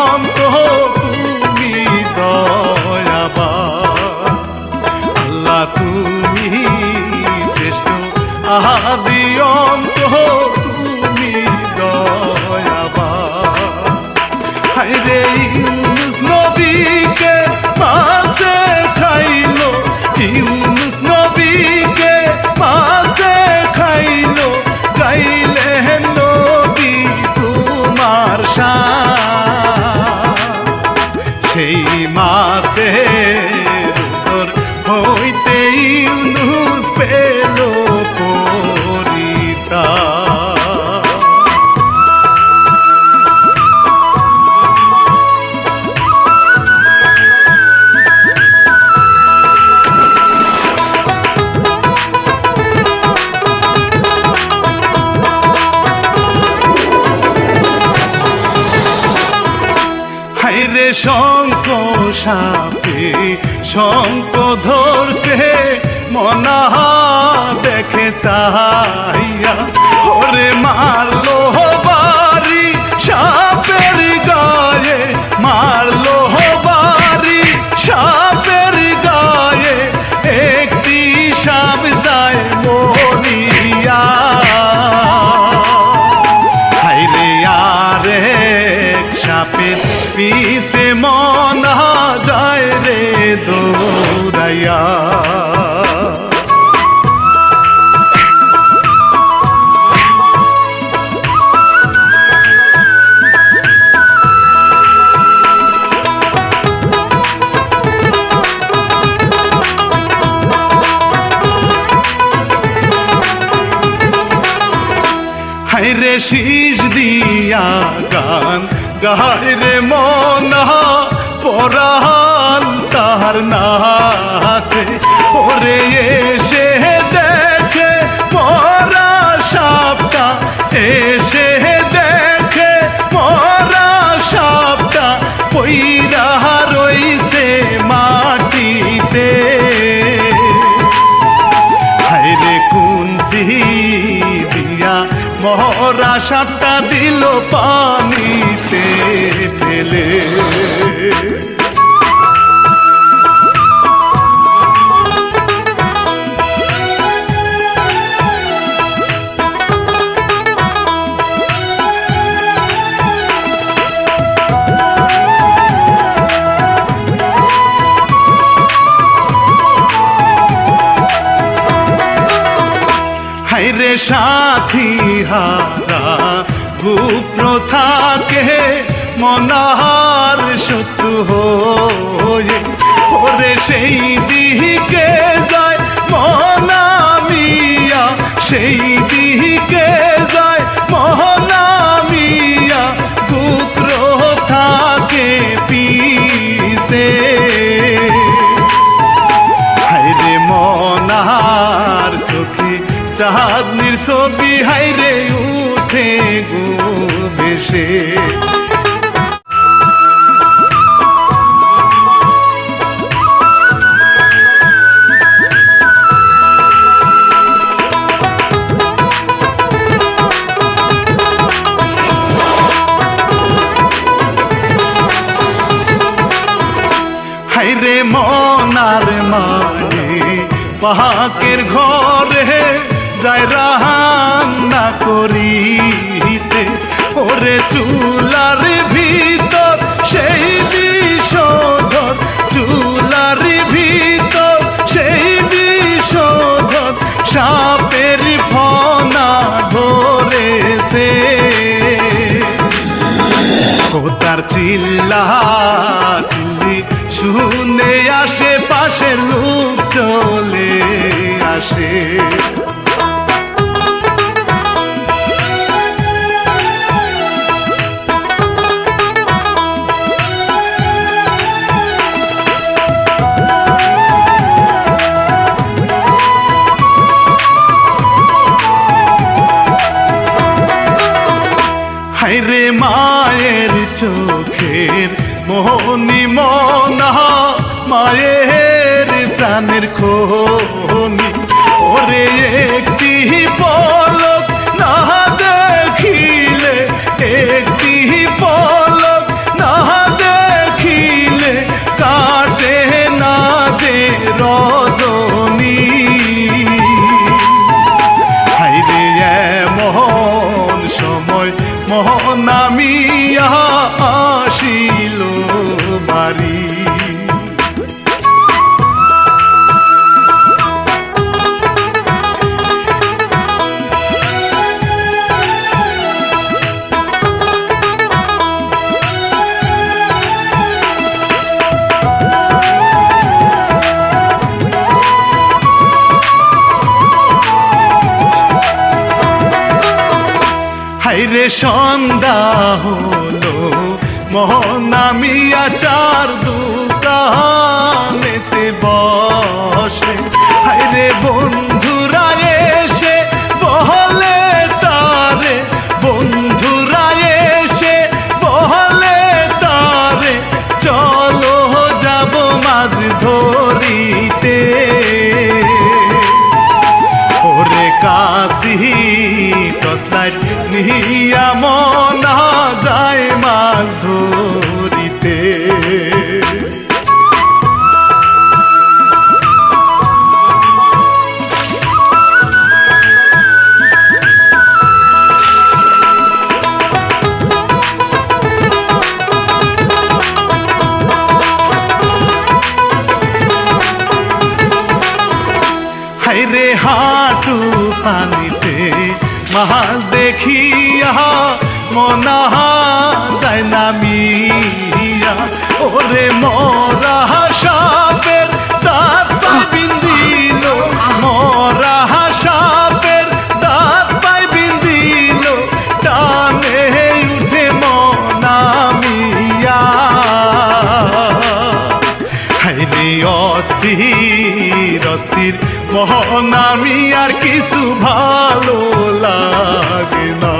অন্ত তুমি দয়াবা আল্লাহ তুমি শ্রেষ্ঠ। আহাদি অন্ত তুমি দয়াবা হাই রে হাইরে শঙ্ক সাপে শঙ্ক ধরছে মনাহা দেখে চাহাইয়া ওরে মারলো বাড়ি সাপের পিছে মনা যায় রে দৌড়াইয়া। দিয়া গান গাইরে মনা পরাণ তাহার নাচে। ওরে এসে দেখে মরা সাপটা, এসে দেখে মরা সাপটা, পইরা রইছে মাটিতে। হাইরে কুঞ্চি দিয়া মহরা সাতটা দিল পানিতে সাথী হারা কুপ্রথাকে মনাহার শত্রু হয়ে। ওরে সেই দিকে যায় মনামিয়া সেই দিকে যায় মহানামিয়া কুপ্রথাকে পিছে। হাইরে মনার চোখে চাঁদনির ছবি হাইরে উঠে গো বেশে হাইরে মনার মানে পাহাকের ঘরে। যায় রান্না করিতে। ওরে চুলার ভিতর, সেই বিষধর চুলার ভিতর, সেই বিষধর সাপের ফনা ধরেছে। তার চিল্লা চিল্লি শুনে আসে, পাশের লোক চলে আসে। মনা মায়ের প্রাণের খোনি। ওরে একটি পলক না দেখিলে হাইরে সন্ধ্যা হলো মহনামিয়া চার যায় রে হাঁটু পানিতে মাহাজ দেখিয়া মনা যায় নামিয়া ওরে মরা সাপের দাঁত পাই বিন্দিল মরা সাপের দাঁত পাই বিন্দিল টানে উঠে মনামিয়া হাইরে অস্থির অস্থির মোহন আমি আর কিছু ভালো লাগে না।